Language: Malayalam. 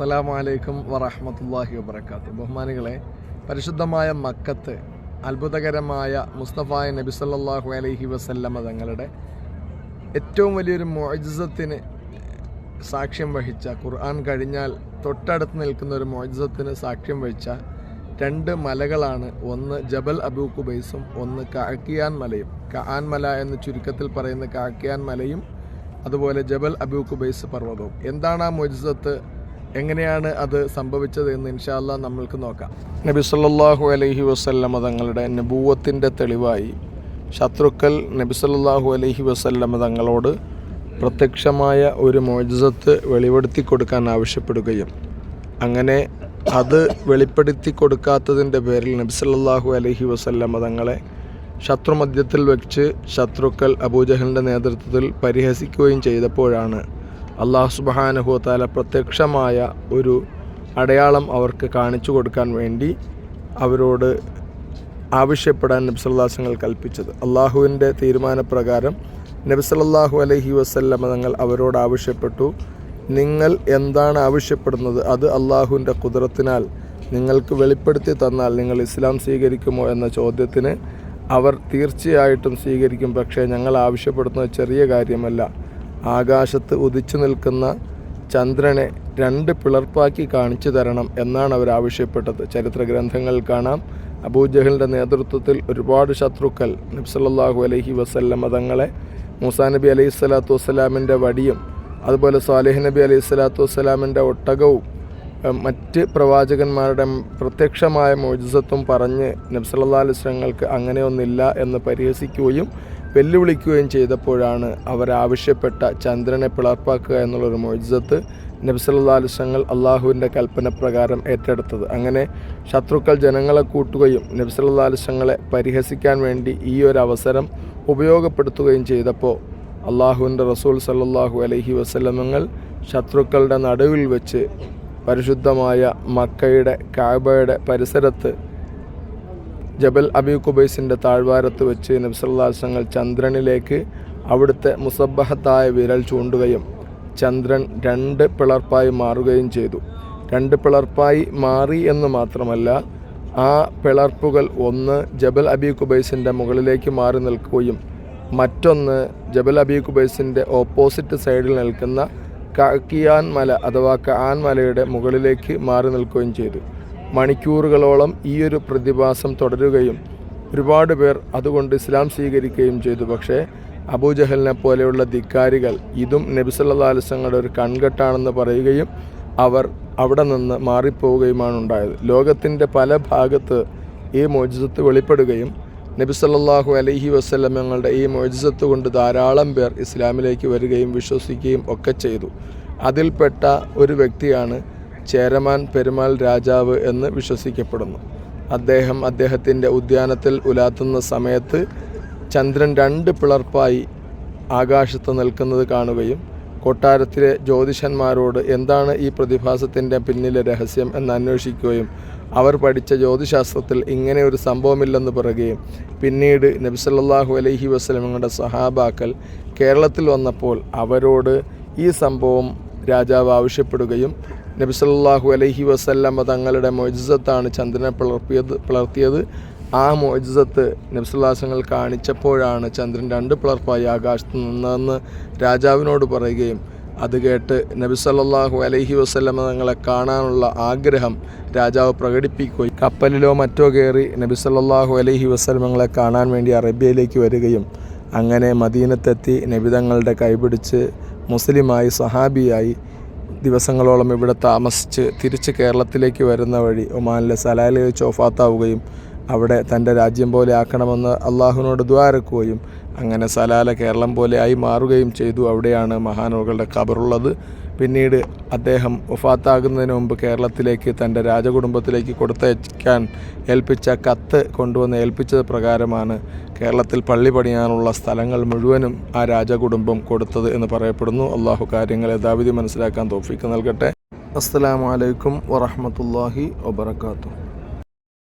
അസ്സലാമു അലൈക്കും വറഹമത്തല്ലാഹി വബർക്കാത്തു ബഹുമാനികളെ പരിശുദ്ധമായ മക്കത്ത് അത്ഭുതകരമായ മുസ്തഫായ നബി സല്ലാഹു അലൈഹി വസല്ലമ തങ്ങളുടെ ഏറ്റവും വലിയൊരു മോജിസത്തിന് സാക്ഷ്യം വഹിച്ച ഖുർആൻ കഴിഞ്ഞാൽ തൊട്ടടുത്ത് നിൽക്കുന്ന ഒരു മോജിസത്തിന് സാക്ഷ്യം വഹിച്ച രണ്ട് മലകളാണ്. ഒന്ന് ജബൽ അബൂ കുബൈസും ഒന്ന് കാക്കിയാൻ മലയും. കആൻ മല എന്ന് ചുരുക്കത്തിൽ പറയുന്ന കാക്കിയാൻ മലയും അതുപോലെ ജബൽ അബൂ കുബൈസ് പർവതവും. എന്താണ് ആ മോജിസത്ത് എങ്ങനെയാണ് അത് സംഭവിച്ചത് എന്ന് ഇൻഷാല്ല നമ്മൾക്ക് നോക്കാം. നബി സല്ലാഹു അലഹി വസല്ലമ തങ്ങളുടെ നബൂവത്തിന്റെ തെളിവായി ശത്രുക്കൾ നബി സല്ലാഹു അലഹി വസല്ലമ തങ്ങളോട് പ്രത്യക്ഷമായ ഒരു മോജസത്ത് വെളിപ്പെടുത്തി കൊടുക്കാൻ ആവശ്യപ്പെടുകയും അങ്ങനെ അത് വെളിപ്പെടുത്തി കൊടുക്കാത്തതിന്റെ പേരിൽ നബി സല്ലാഹു അലഹി വസല്ലമ തങ്ങളെ ശത്രുമധ്യത്തിൽ വെച്ച് ശത്രുക്കൾ അബൂജഹലിന്റെ നേതൃത്വത്തിൽ പരിഹസിക്കുകയും ചെയ്തപ്പോഴാണ് അള്ളാഹു സുബാനുഹുത്താല പ്രത്യക്ഷമായ ഒരു അടയാളം അവർക്ക് കാണിച്ചു കൊടുക്കാൻ വേണ്ടി അവരോട് ആവശ്യപ്പെടാൻ നബ്സല്ലാസങ്ങൾ കൽപ്പിച്ചത്. അള്ളാഹുവിന്റെ തീരുമാനപ്രകാരം നബിസല്ലാഹു അലഹി വസല്ലമ തങ്ങൾ അവരോട് ആവശ്യപ്പെട്ടു. നിങ്ങൾ എന്താണ് ആവശ്യപ്പെടുന്നത്? അത് അള്ളാഹുവിന്റെ കുതിരത്തിനാൽ നിങ്ങൾക്ക് വെളിപ്പെടുത്തി തന്നാൽ നിങ്ങൾ ഇസ്ലാം സ്വീകരിക്കുമോ എന്ന ചോദ്യത്തിന് അവർ തീർച്ചയായിട്ടും സ്വീകരിക്കും. പക്ഷേ ഞങ്ങൾ ആവശ്യപ്പെടുന്നത് ചെറിയ കാര്യമല്ല. ആകാശത്ത് ഉദിച്ചു നിൽക്കുന്ന ചന്ദ്രനെ രണ്ട് പിളർപ്പാക്കി കാണിച്ചു തരണം എന്നാണ് അവർ ആവശ്യപ്പെട്ടത്. ചരിത്ര ഗ്രന്ഥങ്ങൾ കാണാം അബൂജഹലിന്റെ നേതൃത്വത്തിൽ ഒരുപാട് ശത്രുക്കൾ നബ്സല്ലാഹു അലഹി വസല്ലമ തങ്ങളെ മൂസാ നബി അലൈഹി സ്വലാത്തു വസ്സലാമിന്റെ വടിയും അതുപോലെ സാലിഹ് നബി അലൈഹി സ്വലാത്തു വസ്സലാമിന്റെ ഒട്ടകവും മറ്റ് പ്രവാചകന്മാരുടെ പ്രത്യക്ഷമായ മോജിസത്തും പറഞ്ഞ് നബ്സല്ലാ അലിസ്ലങ്ങൾക്ക് അങ്ങനെയൊന്നില്ല എന്ന് പരിഹസിക്കുകയും വെല്ലുവിളിക്കുകയും ചെയ്തപ്പോഴാണ് അവരാവശ്യപ്പെട്ട ചന്ദ്രനെ പിളർപ്പാക്കുക എന്നുള്ളൊരു മൊഴിസത്ത് നബ്സലാലുസങ്ങൾ അള്ളാഹുവിന്റെ കൽപ്പന പ്രകാരം ഏറ്റെടുത്തത്. അങ്ങനെ ശത്രുക്കൾ ജനങ്ങളെ കൂട്ടുകയും നബ്സലാലുസങ്ങളെ പരിഹസിക്കാൻ വേണ്ടി ഈ ഒരു അവസരം ഉപയോഗപ്പെടുത്തുകയും ചെയ്തപ്പോൾ അള്ളാഹുവിന്റെ റസൂൽ സല്ലാഹു അലഹി വസ്ലമങ്ങൾ ശത്രുക്കളുടെ നടുവിൽ വെച്ച് പരിശുദ്ധമായ മക്കയുടെ കാബയുടെ പരിസരത്ത് ജബൽ അബി കുബൈസിന്റെ താഴ്വാരത്ത് വെച്ച് നബ്സല്ലാസങ്ങൾ ചന്ദ്രനിലേക്ക് അവിടുത്തെ മുസബഹത്തായ വിരൽ ചൂണ്ടുകയും ചന്ദ്രൻ രണ്ട് പിളർപ്പായി മാറുകയും ചെയ്തു. രണ്ട് പിളർപ്പായി മാറി എന്ന് മാത്രമല്ല ആ പിളർപ്പുകൾ ഒന്ന് ജബൽ അബി കുബൈസിന്റെ മുകളിലേക്ക് മാറി നിൽക്കുകയും മറ്റൊന്ന് ജബൽ അബി കുബൈസിന്റെ ഓപ്പോസിറ്റ് സൈഡിൽ നിൽക്കുന്ന കാക്കിയാൻ മല അഥവാ കാൻ മലയുടെ മുകളിലേക്ക് മാറി നിൽക്കുകയും ചെയ്തു. മണിക്കൂറുകളോളം ഈ ഒരു പ്രതിഭാസം തുടരുകയും ഒരുപാട് പേർ അതുകൊണ്ട് ഇസ്ലാം സ്വീകരിക്കുകയും ചെയ്തു. പക്ഷേ അബൂജഹലിനെ പോലെയുള്ള ധിക്കാരികൾ ഇതും നബിസല്ലാ ഒരു കൺകെട്ടാണെന്ന് പറയുകയും അവർ അവിടെ നിന്ന് മാറിപ്പോവുകയുമാണ് ഉണ്ടായത്. ലോകത്തിന്റെ പല ഭാഗത്ത് ഈ മോജിസത്ത് വെളിപ്പെടുകയും നബി സല്ലല്ലാഹു അലൈഹി വസല്ലമങ്ങളുടെ ഈ മോജിസത്ത് കൊണ്ട് ധാരാളം പേർ ഇസ്ലാമിലേക്ക് വരികയും വിശ്വസിക്കുകയും ഒക്കെ ചെയ്തു. അതിൽപ്പെട്ട ഒരു വ്യക്തിയാണ് ചേരമാൻ പെരുമാൾ രാജാവ് എന്ന് വിശ്വസിക്കപ്പെടുന്നു. അദ്ദേഹം അദ്ദേഹത്തിന്റെ ഉദ്യാനത്തിൽ ഉലാത്തുന്ന സമയത്ത് ചന്ദ്രൻ രണ്ട് പിളർപ്പായി ആകാശത്ത് നിൽക്കുന്നത് കാണുകയും കൊട്ടാരത്തിലെ ജ്യോതിഷന്മാരോട് എന്താണ് ഈ പ്രതിഭാസത്തിന്റെ പിന്നിലെ രഹസ്യം എന്ന് അന്വേഷിക്കുകയും അവർ പഠിച്ച ജ്യോതിശാസ്ത്രത്തിൽ ഇങ്ങനെ ഒരു സംഭവമില്ലെന്ന് പറയുകയും പിന്നീട് നബിസല്ലാഹു അലൈഹി വസ്ലമങ്ങളുടെ സഹാബാക്കൾ കേരളത്തിൽ വന്നപ്പോൾ അവരോട് ഈ സംഭവം രാജാവ് ആവശ്യപ്പെടുകയും നബിസല്ലാഹു അലഹി വസല്ലമ തങ്ങളുടെ മൊയ്സത്താണ് ചന്ദ്രനെ പിളർപ്പിയത് പിളർത്തിയത്. ആ മോജിസത്ത് നബ്സുല്ലാസങ്ങൾ കാണിച്ചപ്പോഴാണ് ചന്ദ്രൻ രണ്ട് പിളർപ്പായി ആകാശത്ത് നിന്നതെന്ന് രാജാവിനോട് പറയുകയും അത് കേട്ട് നബി സല്ലല്ലാഹു അലൈഹി വസല്ലമ തങ്ങളെ കാണാനുള്ള ആഗ്രഹം രാജാവ് പ്രകടിപ്പിക്കുകയും കപ്പലിലോ മറ്റോ കയറി നബി സല്ലല്ലാഹു അലൈഹി വസല്ലമങ്ങളെ കാണാൻ വേണ്ടി അറേബ്യയിലേക്ക് വരികയും അങ്ങനെ മദീനത്തെത്തി നബിതങ്ങളുടെ കൈപിടിച്ച് മുസ്ലിമായി സഹാബിയായി ദിവസങ്ങളോളം ഇവിടെ താമസിച്ച് തിരിച്ച് കേരളത്തിലേക്ക് വരുന്ന വഴി ഒമാനിലെ സലാലയിൽ വെച്ച് ഒഫാത്താവുകയും അവിടെ തന്റെ രാജ്യം പോലെ ആക്കണമെന്ന് അള്ളാഹുവിനോട് ദ്വാരക്കുകയും അങ്ങനെ സലാല കേരളം പോലെ ആയി മാറുകയും ചെയ്തു. അവിടെയാണ് മഹാനുകളുടെ ഖബറുള്ളത്. പിന്നീട് അദ്ദേഹം ഒഫാത്താകുന്നതിന് മുമ്പ് കേരളത്തിലേക്ക് തന്റെ രാജകുടുംബത്തിലേക്ക് കൊടുത്തയക്കാൻ ഏൽപ്പിച്ച കത്ത് കൊണ്ടുവന്ന് ഏൽപ്പിച്ചത് പ്രകാരമാണ് കേരളത്തിൽ പള്ളി പണിയാനുള്ള സ്ഥലങ്ങൾ മുഴുവനും ആ രാജകുടുംബം കൊടുത്തത് എന്ന് പറയപ്പെടുന്നു. അള്ളാഹു കാര്യങ്ങൾ യഥാവിധി മനസ്സിലാക്കാൻ തോഫിക്ക് നൽകട്ടെ. അസ്സലാമലൈക്കും വറഹമത്തല്ലാഹി വബർക്കാത്തു